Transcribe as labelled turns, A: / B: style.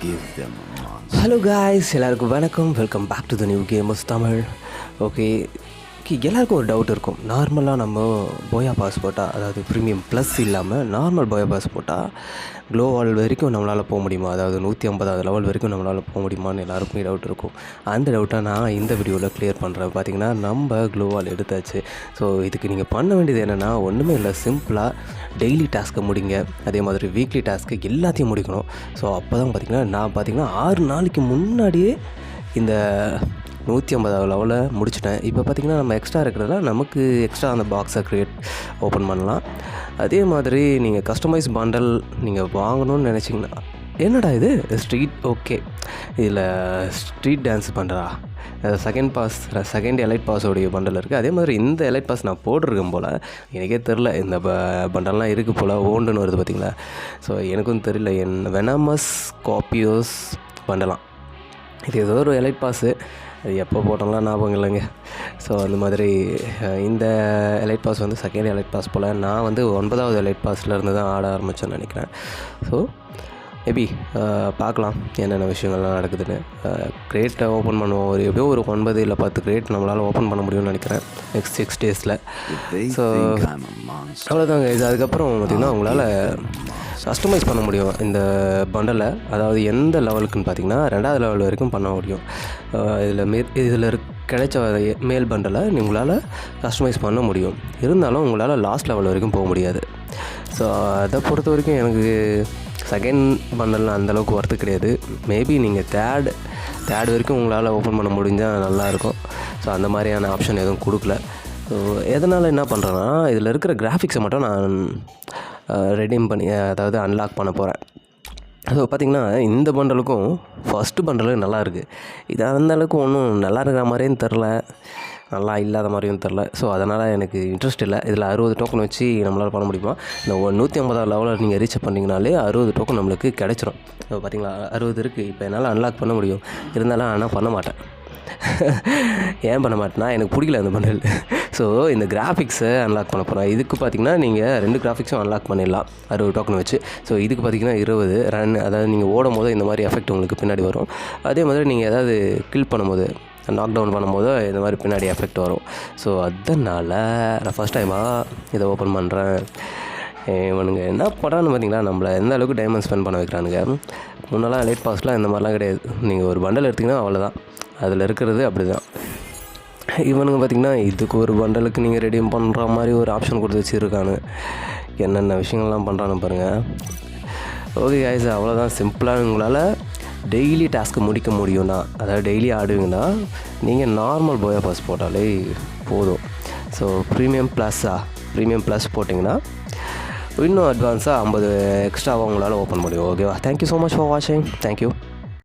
A: Hello guys எல்லாருக்கும் வணக்கம். Welcome back to the new gamers Tamil okay எல்லாருக்கும் ஒரு டவுட் இருக்கும். நார்மலாக நம்ம போயா பாஸ் போட்டால் அதாவது ப்ரீமியம் ப்ளஸ் இல்லாமல் நார்மல் போயா பாஸ் போட்டால் க்ளோ வால் வரைக்கும் நம்மளால் போக முடியுமா? அதாவது நூற்றி ஐம்பதாவது லெவல் வரைக்கும் நம்மளால் போக முடியுமான்னு எல்லாருக்குமே டவுட் இருக்கும். அந்த டவுட்டை நான் இந்த வீடியோவில் க்ளியர் பண்ணுறேன் பார்த்தீங்கன்னா நம்ம க்ளோ வால் எடுத்தாச்சு. ஸோ இதுக்கு நீங்கள் பண்ண வேண்டியது என்னென்னா ஒன்றுமே இல்லை. சிம்பிளாக டெய்லி டாஸ்க்கை முடிங்க. அதே மாதிரி வீக்லி டாஸ்க்கு எல்லாத்தையும் முடிக்கணும். ஸோ அப்போ தான் பார்த்தீங்கன்னா நான் பார்த்திங்கன்னா ஆறு நாளைக்கு முன்னாடியே இந்த நூற்றி ஐம்பதாவது லெவலில் முடிச்சிட்டேன். இப்போ பார்த்திங்கன்னா நம்ம எக்ஸ்ட்ரா இருக்கிறதுல நமக்கு எக்ஸ்ட்ரா அந்த பாக்ஸை க்ரியேட் ஓப்பன் பண்ணலாம். அதே மாதிரி நீங்கள் கஸ்டமைஸ் பண்டல் நீங்கள் வாங்கணும்னு நினச்சிங்கன்னா என்னடா இது? ஸ்ட்ரீட் ஓகே இதில் ஸ்ட்ரீட் டான்ஸ் பண்ணுறா செகண்ட் பாஸ் செகண்ட் எலைட் பாஸோடைய பண்டல் இருக்குது அதே மாதிரி இந்த எலைட் பாஸ் நான் போட்டிருக்கேன் போல் எனக்கே தெரில இந்த ப பண்டல்லாம் இருக்குது போல் ஓண்டுன்னு வருது பார்த்தீங்களா ஸோ எனக்கும் தெரியல என் வெனாமஸ் காப்பியோஸ் பண்டலாம் இது ஏதோ ஒரு எலைட் பாஸு அது எப்போ போட்டோம்லாம் ஞாபகம் இல்லைங்க. ஸோ அந்த மாதிரி இந்த எலைட் பாஸ் வந்து செகண்ட் எலைட் பாஸ் போல். நான் வந்து ஒன்பதாவது எலைட் பாஸில் இருந்து தான் ஆட ஆரம்பித்தேன்னு நினைக்கிறேன். ஸோ மேபி பார்க்கலாம் என்னென்ன விஷயங்கள்லாம் நடக்குதுன்னு. கிரேட்டை ஓப்பன் பண்ணுவோம். ஒரு எப்படியோ ஒரு ஒன்பது இல்லை பத்து கிரேட் நம்மளால் ஓப்பன் பண்ண முடியும்னு நினைக்கிறேன். நெக்ஸ்ட் சிக்ஸ் டேஸில்
B: monster,
A: அவ்வளோதாங்க இது அதுக்கப்புறம் பார்த்திங்கன்னா உங்களால் கஸ்டமைஸ் பண்ண முடியும் இந்த பண்டலை அதாவது எந்த லெவலுக்குன்னு பார்த்தீங்கன்னா ரெண்டாவது லெவல் வரைக்கும் பண்ண முடியும். இதில் மே இதில் இருக் கிடைச்ச மேல் பண்டலை உங்களால் கஸ்டமைஸ் பண்ண முடியும். இருந்தாலும் உங்களால் லாஸ்ட் லெவல் வரைக்கும் போக முடியாது. ஸோ அதை பொறுத்த வரைக்கும் எனக்கு செகண்ட் பண்டல் அந்தளவுக்கு ஒர்த்து கிடையாது. மேபி நீங்கள் தேர்ட் தேர்ட் வரைக்கும் உங்களால் ஓப்பன் பண்ண முடிஞ்சால் நல்லாயிருக்கும் ஸோ அந்த மாதிரியான ஆப்ஷன் எதுவும் கொடுக்கல. ஸோ எதனால் என்ன பண்ணுறேன்னா இதில் இருக்கிற கிராஃபிக்ஸை மட்டும் நான் ரெடீம் பண்ணி அதாவது அன்லாக் பண்ண போகிறேன் ஸோ பார்த்திங்கன்னா இந்த பண்டலுக்கும் ஃபஸ்ட்டு பண்டலும் நல்லா இருக்குது இது அந்த அளவுக்கு ஒன்றும் நல்லா இருக்கிற மாதிரியும் தெரில நல்லா இல்லாத மாதிரியும் தெரில ஸோ அதனால் எனக்கு இன்ட்ரெஸ்ட் இல்லை. இதில் அறுபது டோக்கன் வச்சு நம்மளால் பண்ண முடியுமா? இந்த ஒரு நூற்றி ஐம்பதாவது லெவலில் நீங்கள் ரீச் பண்ணிங்கனாலே அறுபது டோக்கன் நம்மளுக்கு கிடச்சிரும். ஸோ பார்த்தீங்களா அறுபது இருக்குது இப்போ என்னால் அன்லாக் பண்ண முடியும். இருந்தாலும் ஆனால் பண்ண மாட்டேன். ஏன் பண்ண மாட்டேன்னா எனக்கு பிடிக்கல அந்த பண்டல் ஸோ இந்த கிராஃபிக்ஸை அன்லாக் பண்ண போகிறேன் இதுக்கு பார்த்தீங்கன்னா நீங்கள் ரெண்டு கிராஃபிக்ஸும் அன்லாக் பண்ணிடலாம். அறுபது டோக்கன் வச்சு. ஸோ இதுக்கு பார்த்தீங்கன்னா இருபது ரன் அதாவது நீங்கள் ஓடும் போது இந்த மாதிரி எஃபெக்ட் உங்களுக்கு பின்னாடி வரும். அதே மாதிரி நீங்கள் ஏதாவது கில் பண்ணும்போது நாக் டவுன் பண்ணும்போது இந்த மாதிரி பின்னாடி எஃபெக்ட் வரும். ஸோ அதனால் நான் ஃபஸ்ட் டைமாக இதை ஓப்பன் பண்ணுறேன் இவனுங்க என்ன பண்ணுறான்னு பார்த்தீங்களா நம்மளை எந்த அளவுக்கு டைமண்ட் ஸ்பெண்ட் பண்ண வைக்கிறானுங்க? முன்னெல்லாம் லேட் பாஸ்லாம் இந்த மாதிரிலாம் கிடையாது. நீங்கள் ஒரு பண்டல் எடுத்திங்கன்னா அவ்வளோதான் அதில் இருக்கிறது அப்படி தான் இவனுங்க பார்த்திங்கன்னா இதுக்கு ஒரு பண்டலுக்கு நீங்கள் ரெடியும் பண்ணுற மாதிரி ஒரு ஆப்ஷன் கொடுத்து வச்சுருக்கானு. என்னென்ன விஷயங்கள்லாம் பண்ணுறான்னு பாருங்கள் ஓகே guys அவ்வளோதான் சிம்பிளாக உங்களால் டெய்லி டாஸ்க்கு முடிக்க முடியும்னா அதாவது டெய்லி ஆடுவீங்கன்னா நீங்கள் நார்மல் போயா பாஸ் போட்டாலே போதும். ஸோ ப்ரீமியம் ப்ளஸ்ஸா ப்ரீமியம் ப்ளஸ் போட்டிங்கன்னா இன்னும் அட்வான்ஸாக ஐம்பது எக்ஸ்ட்ராவாக உங்களால் ஓப்பன் முடியும். ஓகேவா thank you so much for வாட்சிங் தேங்க்யூ